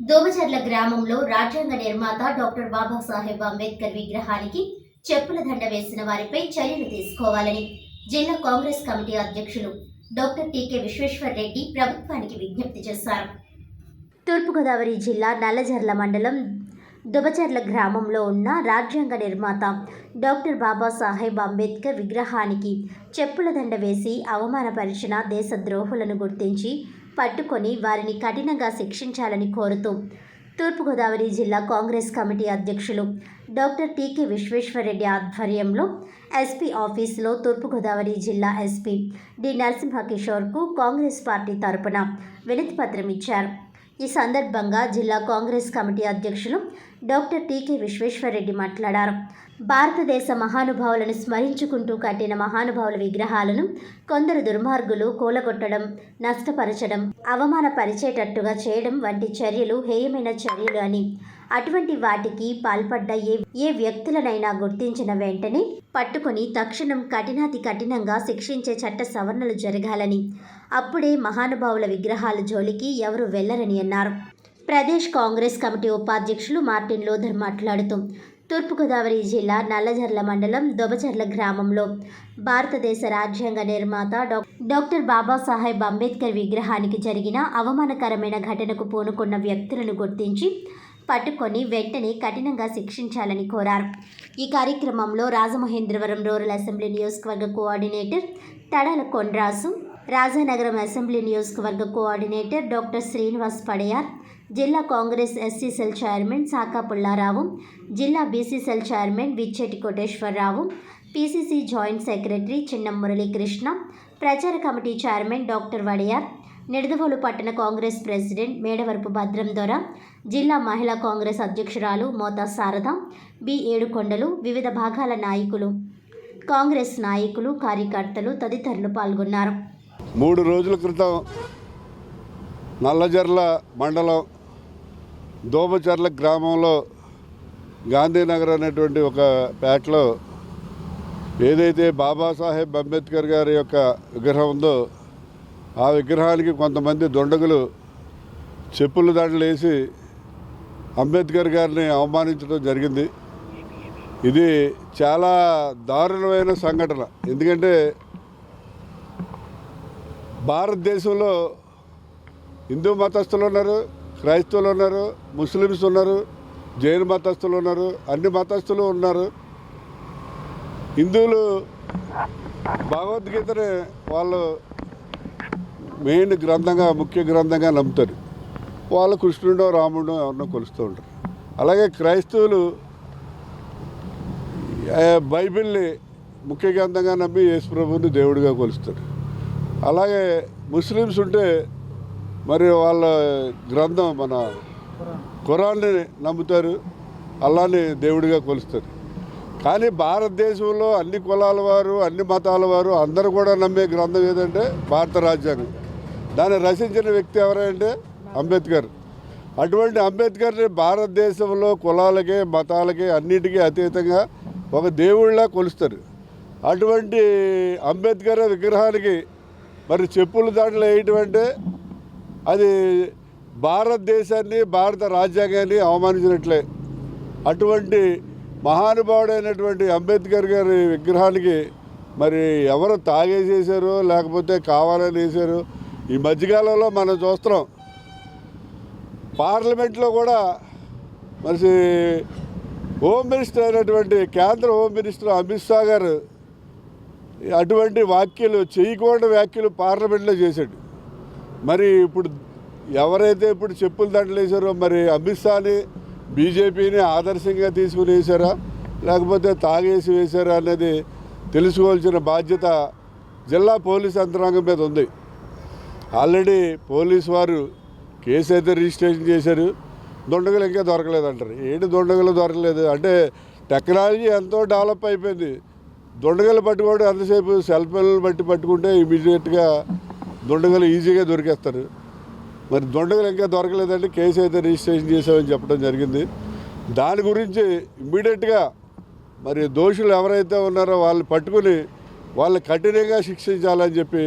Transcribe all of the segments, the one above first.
దోమచర్ల గ్రామంలో రాజ్యాంగ నిర్మాత డాక్టర్ బాబాసాహెబ్ అంబేద్కర్ విగ్రహానికి చెప్పుల దండ వేసిన వారిపై చర్యలు తీసుకోవాలని జిల్లా కాంగ్రెస్ కమిటీ అధ్యక్షులు doctor T K Vishweshwar Reddy ప్రభుత్వానికి విజ్ఞప్తి చేశారు. తూర్పుగోదావరి జిల్లా నల్లజర్ల మండలం దుబచర్ల గ్రామంలో ఉన్న రాజ్యాంగ నిర్మాత డాక్టర్ బాబాసాహెబ్ అంబేద్కర్ విగ్రహానికి చెప్పుల దండ వేసి అవమానపరిచిన దేశద్రోహులను గుర్తించి పట్టుకొని వారిని కఠినంగా శిక్షించాలని కోరుతూ తూర్పుగోదావరి జిల్లా కాంగ్రెస్ కమిటీ అధ్యక్షులు డాక్టర్ టీకే విశ్వేశ్వరరెడ్డి ఆధ్వర్యంలో ఎస్పీ ఆఫీసులో తూర్పుగోదావరి జిల్లా ఎస్పీ డి నరసింహ కిషోర్కు కాంగ్రెస్ పార్టీ తరపున వినతిపత్రం ఇచ్చారు. ఈ సందర్భంగా జిల్లా కాంగ్రెస్ కమిటీ అధ్యక్షులు డాక్టర్ టీకే విశ్వేశ్వరరెడ్డి మాట్లాడారు. భారతదేశ మహానుభావులను స్మరించుకుంటూ కట్టిన మహానుభావుల విగ్రహాలను కొందరు దుర్మార్గులు కూలగొట్టడం నష్టపరచడం అవమానపరిచేటట్టుగా చేయడం వంటి చర్యలు హేయమైన చర్యలు అని. అటువంటి వాటికి పాల్పడ్డ ఏ ఏ వ్యక్తులనైనా గుర్తించిన వెంటనే పట్టుకొని తక్షణం కఠినాతి కఠినంగా శిక్షించే చట్ట సవరణలు జరగాలని. అప్పుడే మహానుభావుల విగ్రహాల జోలికి ఎవరు వెళ్ళరని అన్నారు. ప్రదేశ్ కాంగ్రెస్ కమిటీ ఉపాధ్యక్షులు మార్టిన్ లోధర్ మాట్లాడుతూ తూర్పుగోదావరి జిల్లా నల్లజర్ల మండలం దొబచర్ల గ్రామంలో భారతదేశ రాజ్యాంగ నిర్మాత డాక్- డాక్టర్ బాబాసాహెబ్ అంబేద్కర్ విగ్రహానికి జరిగిన అవమానకరమైన ఘటనకు పూనుకున్న వ్యక్తులను గుర్తించి పట్టుకొని వెంటనే కఠినంగా శిక్షించాలని కోరారు. ఈ కార్యక్రమంలో రాజమహేంద్రవరం రూరల్ అసెంబ్లీ నియోజకవర్గ కోఆర్డినేటర్ తడాల కొండ్రాసు రాజానగరం అసెంబ్లీ నియోజకవర్గ కోఆర్డినేటర్ డాక్టర్ శ్రీనివాస్ పడయార్ జిల్లా Congress SC cell chairman Saka Pullarao జిల్లా BC cell chairman Vicheti Koteswararao PCC joint secretary Chinna Muralikrishna ప్రచార committee chairman doctor Vadiyar Nidadavolu పట్టణ కాంగ్రెస్ ప్రెసిడెంట్ మేడవరపు భద్రం దొర జిల్లా మహిళా కాంగ్రెస్ అధ్యక్షురాలు మోతా శారద బి ఏడుకొండలు వివిధ భాగాల నాయకులు కాంగ్రెస్ నాయకులు కార్యకర్తలు తదితరులు పాల్గొన్నారు. మూడు రోజుల క్రితం నల్లజర్ల మండలం దోమచర్ల గ్రామంలో గాంధీనగర్ అనేటువంటి ఒక పేటలో ఏదైతే బాబాసాహెబ్ అంబేద్కర్ గారి యొక్క విగ్రహం ఉందో ఆ విగ్రహానికి కొంతమంది దొండగులు చెప్పులు దాంట్లో వేసి అంబేద్కర్ గారిని అవమానించడం జరిగింది. ఇది చాలా దారుణమైన సంఘటన. ఎందుకంటే భారతదేశంలో హిందూ మతస్థులు ఉన్నారు క్రైస్తవులు ఉన్నారు ముస్లిమ్స్ ఉన్నారు జైన మతస్థులు ఉన్నారు అన్ని మతస్థులు ఉన్నారు. హిందువులు భగవద్గీతని వాళ్ళు మెయిన్ గ్రంథంగా ముఖ్య గ్రంథంగా నమ్ముతారు. వాళ్ళు కృష్ణుడో రాముడో ఎవరినో కొలుస్తూ ఉంటారు. అలాగే క్రైస్తవులు బైబిల్ని ముఖ్య గ్రంథంగా నమ్మి యేసు ప్రభువుని దేవుడిగా కొలుస్తారు. అలాగే ముస్లిమ్స్ ఉంటే మరి వాళ్ళ గ్రంథం మన ఖురాన్ని నమ్ముతారు అల్లాని దేవుడిగా కొలుస్తారు. కానీ భారతదేశంలో అన్ని కులాల వారు అన్ని మతాల వారు అందరూ కూడా నమ్మే గ్రంథం ఏదంటే భారత రాజ్యాంగం. దాన్ని రచించిన వ్యక్తి ఎవరంటే అంబేద్కర్. అటువంటి అంబేద్కర్ని భారతదేశంలో కులాలకి మతాలకి అన్నిటికీ అతీతంగా ఒక దేవుళ్ళ కొలుస్తారు. అటువంటి అంబేద్కర్ విగ్రహానికి మరి చెప్పుల దాంట్లో వేయటం అంటే అది భారతదేశాన్ని భారత రాజ్యాంగాన్ని అవమానించినట్లే. అటువంటి మహానుభావుడైనటువంటి అంబేద్కర్ గారి విగ్రహానికి మరి ఎవరు తాగేసేసారో లేకపోతే కావాలని వేసారు ఈ మధ్యకాలంలో మనం చూస్తున్నాం. పార్లమెంట్లో కూడా మరి హోమ్ మినిస్టర్ అయినటువంటి కేంద్ర హోమ్ మినిస్టర్ అమిత్ షా గారు అటువంటి వ్యాఖ్యలు చేయకూడని వ్యాఖ్యలు పార్లమెంట్లో చేశాడు. మరి ఇప్పుడు ఎవరైతే ఇప్పుడు చెప్పుల దండలు వేశారో మరి అమిత్ షాని బీజేపీని ఆదర్శంగా తీసుకుని వేశారా? లేకపోతే తాగేసి వేశారా అనేది తెలుసుకోవాల్సిన బాధ్యత జిల్లా పోలీస్ యంత్రాంగం మీద ఉంది. ఆల్రెడీ పోలీస్ వారు కేసు అయితే రిజిస్ట్రేషన్ చేశారు. దొండగలు ఇంకా దొరకలేదంటారు. ఏంటి దొండగలు దొరకలేదు? అంటే టెక్నాలజీ ఎంతో డెవలప్ అయిపోయింది. దొండగలు పట్టుకోవడం ఎంతసేపు సెల్ ఫోన్లు బట్టి పట్టుకుంటే ఇమీడియట్గా దొండగలు ఈజీగా దొరికేస్తారు. మరి దొండగలు ఇంకా దొరకలేదంటే కేసు అయితే రిజిస్ట్రేషన్ చేసామని చెప్పడం జరిగింది. దాని గురించి ఇమ్మీడియట్గా మరి దోషులు ఎవరైతే ఉన్నారో వాళ్ళు పట్టుకుని వాళ్ళు కఠినంగా శిక్షించాలని చెప్పి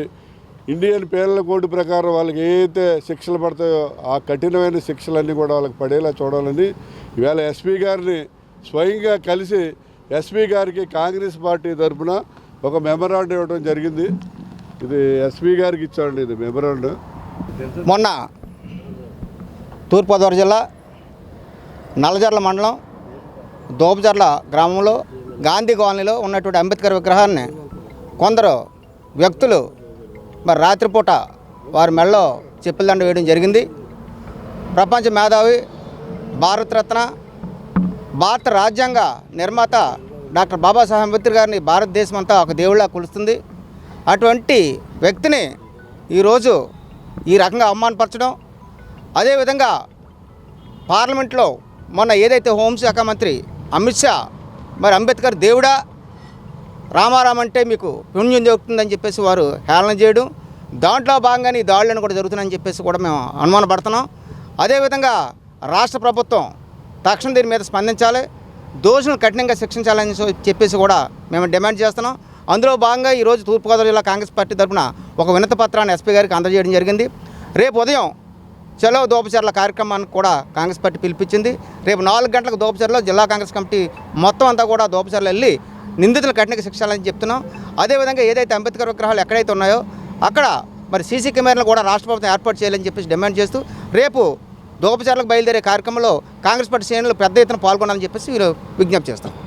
ఇండియన్ పేర్ల కోడ్ ప్రకారం వాళ్ళకి ఏదైతే శిక్షలు పడతాయో ఆ కఠినమైన శిక్షలన్నీ కూడా వాళ్ళకి పడేలా చూడాలని ఇవాళ ఎస్పీ గారిని స్వయంగా కలిసి ఎస్పీ గారికి కాంగ్రెస్ పార్టీ తరఫున ఒక మెమరాండం ఇవ్వడం జరిగింది. ఇది ఎస్పీ గారికి ఇచ్చామండి ఇది మెమరాండం. మొన్న తూర్పుగోదావరి జిల్లా నల్లజర్ల మండలం దోపజర్ల గ్రామంలో గాంధీ కాలనీలో ఉన్నటువంటి అంబేద్కర్ విగ్రహాన్ని కొందరు వ్యక్తులు మరి రాత్రిపూట వారి మెడలో చెప్పులదండ వేయడం జరిగింది. ప్రపంచ మేధావి భారతరత్న భారత రాజ్యాంగ నిర్మాత డాక్టర్ బాబాసాహెబ్ అంబేద్కర్ గారిని భారతదేశం అంతా ఒక దేవుళ్ళ కొలుస్తుంది. అటువంటి వ్యక్తిని ఈరోజు ఈ రకంగా అవమానపరచడం అదేవిధంగా పార్లమెంట్లో మొన్న ఏదైతే హోంశాఖ మంత్రి అమిత్ షా మరి అంబేద్కర్ దేవుడా రామారాం అంటే మీకు పుణ్యం జరుగుతుందని చెప్పేసి వారు హేళన చేయడం దాంట్లో భాగంగానే ఈ దాడులను కూడా జరుగుతున్నాయని చెప్పేసి కూడా మేము అనుమానపడుతున్నాం. అదేవిధంగా రాష్ట్ర ప్రభుత్వం తక్షణం దీని మీద స్పందించాలి దోషులను కఠినంగా శిక్షించాలని చెప్పేసి కూడా మేము డిమాండ్ చేస్తున్నాం. అందులో భాగంగా ఈరోజు తూర్పుగోదావరి జిల్లా కాంగ్రెస్ పార్టీ తరఫున ఒక వినతి పత్రాన్ని ఎస్పీ గారికి అందజేయడం జరిగింది. రేపు ఉదయం చలో దోపచర్ల కార్యక్రమానికి కూడా కాంగ్రెస్ పార్టీ పిలిపించింది. రేపు నాలుగు గంటలకు దోపచర్లో జిల్లా కాంగ్రెస్ కమిటీ మొత్తం అంతా కూడా దోపచర్లు వెళ్ళి నిందితులు కఠినంగా శిక్షాలని చెప్తున్నాం. అదేవిధంగా ఏదైతే అంబేద్కర్ విగ్రహాలు ఎక్కడైతే ఉన్నాయో అక్కడ మరి సీసీ కెమెరాలు కూడా రాష్ట్ర ప్రభుత్వం ఏర్పాటు చేయాలని చెప్పేసి డిమాండ్ చేస్తూ రేపు దోపచారులకు బయలుదేరే కార్యక్రమంలో కాంగ్రెస్ పార్టీ శ్రేణులు పెద్ద ఎత్తున పాల్గొనాలని చెప్పేసి వీరు విజ్ఞప్తి చేస్తాం